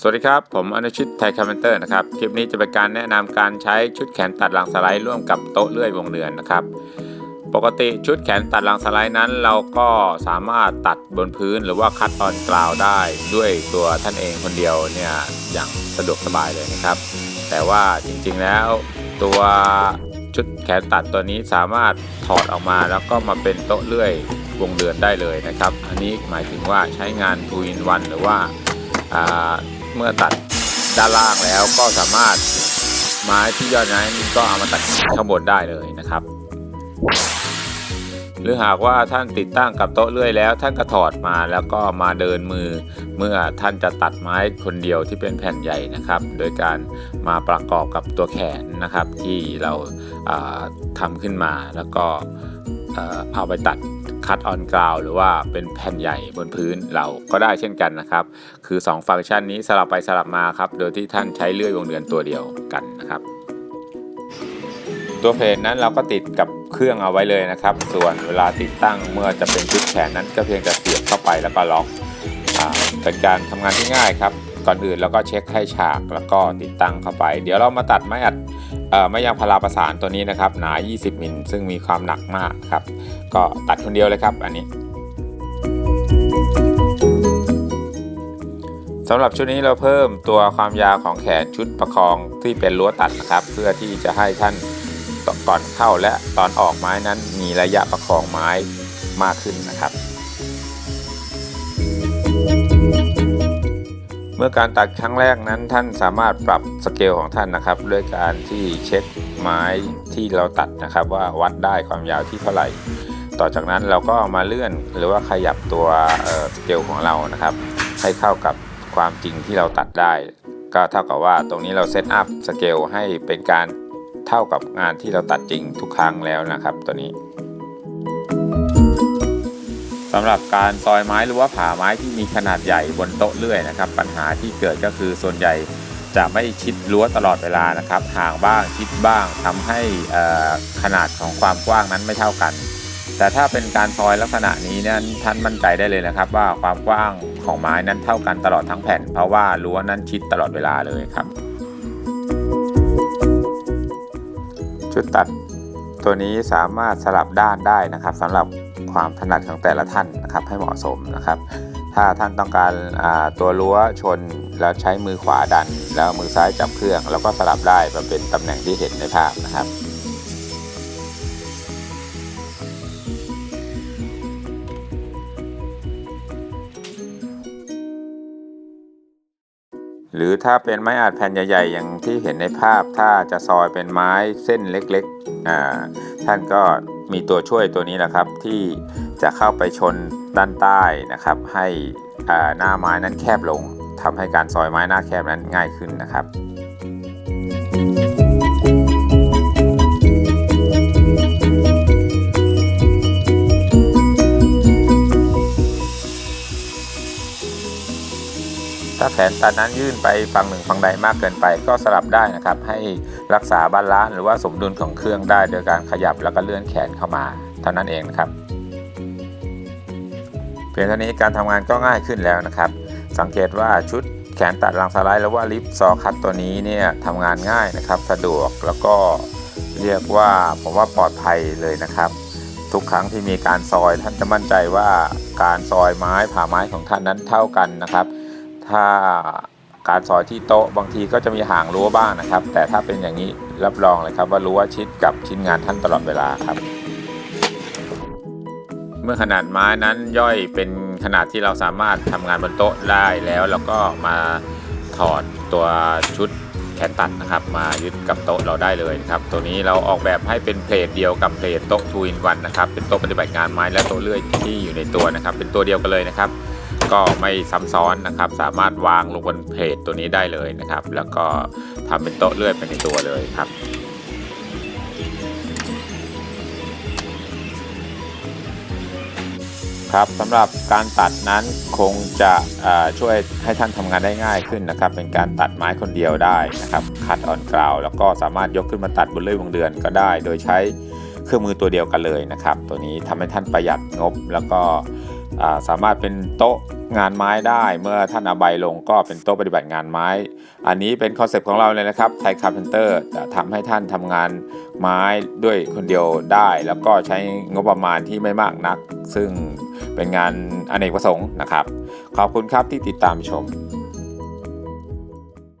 สวัสดีครับ ผมอนุชิตไทยคอมเมนเตอร์นะครับ คลิปนี้จะเป็นการแนะนำการใช้ชุดแขนตัดรางสไลด์ร่วมกับโต๊ะเลื่อยวงเดือนนะครับ ปกติชุดแขนตัดรางสไลด์นั้น เราก็สามารถตัดบนพื้นหรือว่าคัดออนกราวได้ด้วยตัวท่านเองคนเดียวเนี่ยอย่างสะดวกสบายเลยนะครับ แต่ว่าจริงๆแล้วตัวชุดแขนตัดตัวนี้สามารถถอดออกมาแล้วก็มาเป็นโต๊ะเลื่อยวงเดือนได้เลยนะครับ อันนี้หมายถึงว่าใช้งาน2 in 1หรือว่าอ่า เมื่อตัดด้านล่างแล้วก็สามารถไม้ที่ยอดนั้นก็เอามาตัดข้างบนได้เลยนะครับ หรือหากว่าท่านติดตั้งกับโต๊ะเลื่อยแล้ว ท่านก็ถอดมาแล้วก็มาเดินมือ เมื่อท่านจะตัดไม้คนเดียวที่เป็นแผ่นใหญ่นะครับ โดยการมาประกอบกับตัวแขนนะครับที่เราาทำขึ้นมาแล้วก็เอาไปตัด คัดออนกราวหรือว่าเป็นแผ่นใหญ่บนพื้นเราก็ได้เช่นกันนะครับ คือ 2 ฟังก์ชันนี้สลับไปสลับมาครับ โดยที่ท่านใช้เลื่อยวงเดือนตัวเดียวกันนะครับ ตัวเพจนั้นเราก็ติดกับเครื่องเอาไว้เลยนะครับ ส่วนเวลาติดตั้งเมื่อจะเป็นชุดแขนนั้นก็เพียงแต่เสียบเข้าไปแล้วก็ล็อกอ่าเป็นการทำงานที่ง่ายครับ ก่อนอื่นเราก็เช็คให้ฉากแล้วก็ติดตั้งเข้าไป เดี๋ยวเรามาตัดไม้อัดไม้ยางพาราประสานตัวนี้นะครับ หนา 20 มิลซึ่งมีความหนักมากครับ ก็ตัดคนเดียวเลยครับอันนี้สำหรับชุดนี้เราเพิ่มตัวความยาวของแขนชุดประคองที่เป็นรั้วตัดนะครับ เพื่อที่จะให้ท่านก่อนเข้าและตอนออกไม้นั้นมีระยะประคองไม้มากขึ้นนะครับ เมื่อการตัดครั้งแรกนั้นท่านสามารถปรับสเกลของท่านนะครับ ด้วยการที่เช็คไม้ที่เราตัดนะครับ ว่าวัดได้ความยาวที่เท่าไหร่ ต่อจากนั้นเราก็มาเลื่อนหรือว่าขยับตัวเอ่อสเกลของเรานะครับ ให้เข้ากับความจริงที่เราตัดได้ ก็เท่ากับว่าตรงนี้เราเซตอัพสเกลให้เป็นการเท่ากับงานที่เราตัดจริงทุกครั้งแล้วนะครับตัวนี้ สำหรับการซอยไม้หรือว่าผ่าไม้ที่มีขนาดใหญ่บนโต๊ะเลื่อยนะครับ ปัญหาที่เกิดก็คือส่วนใหญ่จะไม่ชิดรั้วตลอดเวลานะครับห่างบ้างชิดบ้างทำให้ขนาดของความกว้างนั้นไม่เท่ากัน แต่ถ้าเป็นการซอยลักษณะนี้นั้นท่านมั่นใจได้เลยนะครับ ว่าความกว้างของไม้นั้นเท่ากันตลอดทั้งแผ่น เพราะว่ารั้วนั้นชิดตลอดเวลาเลยครับชุดตัด ตัวนี้สามารถสลับด้านได้นะครับสำหรับความถนัดของแต่ละท่านนะครับให้เหมาะสมนะครับ ถ้าท่านต้องการาตัวรั้วชนแล้วใช้มือขวาดัน แล้วมือซ้ายจับเครื่อง แล้วก็สลับได้มาเป็นตำแหน่งที่เห็นในภาพนะครับหรือถ้าเป็นไม้อัดแผ่นใหญ่ ๆ อย่างที่เห็นในภาพ ถ้าจะซอยเป็นไม้เส้นเล็ก ท่านก็มีตัวช่วยตัวนี้แหละครับที่จะเข้าไปชนด้านใต้นะครับ ให้หน้าไม้นั้นแคบลงทำให้การซอยไม้หน้าแคบนั้นง่ายขึ้นนะครับ ถ้าแขนตัดนั้นยื่นไปฝั่งหนึ่งฝั่งใดมากเกินไปก็สลับได้นะครับให้ รักษาบาลานซ์หรือว่าสมดุลของเครื่องได้โดยการขยับแล้วก็เลื่อนแขนเข้ามา เท่านั้นเองนะครับเพียงเท่านี้การทำงานก็ง่ายขึ้นแล้วนะครับ สังเกตว่าชุดแขนตัดรางสไลด์หรือว่าลิฟต์ซอคัตตัวนี้เนี่ยทำงานง่ายนะครับสะดวกแล้วก็เรียกว่าผมว่าปลอดภัยเลยนะครับ ทุกครั้งที่มีการซอยท่านจะมั่นใจว่าการซอยไม้ผ่าไม้ของท่านนั้นเท่ากันนะครับ ถ้า การซอยที่โต๊ะบางทีก็จะมีห่างรั้วบ้างนะครับ แต่ถ้าเป็นอย่างนี้รับรองเลยครับว่ารั้วชิดกับชิ้นงานท่านตลอดเวลาครับ เมื่อขนาดไม้นั้นย่อยเป็นขนาดที่เราสามารถทำงานบนโต๊ะได้แล้วแล้วก็มาถอดตัวชุดแขนตัดนะครับมายึดกับโต๊ะเราได้เลยนะครับตัวนี้เราออกแบบให้เป็นเพลทเดียวกับเพลทโต๊ะทูอินวันนะครับเป็นโต๊ะปฏิบัติงานไม้และโต๊ะเลื่อยที่อยู่ในตัวนะครับ เป็นตัวเดียวกันเลยนะครับ ก็ไม่ซ้ำซ้อนนะครับ สามารถวางลงบนเพลทตัวนี้ได้เลยนะครับ แล้วก็ทำเป็นโต๊ะเลื่อยไปในตัวเลยครับครับสำหรับการตัดนั้นคงจะช่วยให้ท่านทำงานได้ง่ายขึ้นนะครับ เป็นการตัดไม้คนเดียวได้นะครับคัดออนกราวแล้วก็สามารถยกขึ้นมาตัดบนเลื่อยวงเดือนก็ได้ โดยใช้เครื่องมือตัวเดียวกันเลยนะครับ ตัวนี้ทำให้ท่านประหยัดงบแล้วก็ สามารถเป็นโต๊ะงานไม้ได้ เมื่อท่านเอาใบลงก็เป็นโต๊ะปฏิบัติงานไม้ อันนี้เป็นคอนเซปต์ของเราเลยนะครับไทยคาร์เพนเตอร์จะทำให้ท่านทำงานไม้ด้วยคนเดียวได้ แล้วก็ใช้งบประมาณที่ไม่มากนัก ซึ่งเป็นงานอเนกประสงค์นะครับ ขอบคุณครับที่ติดตามชม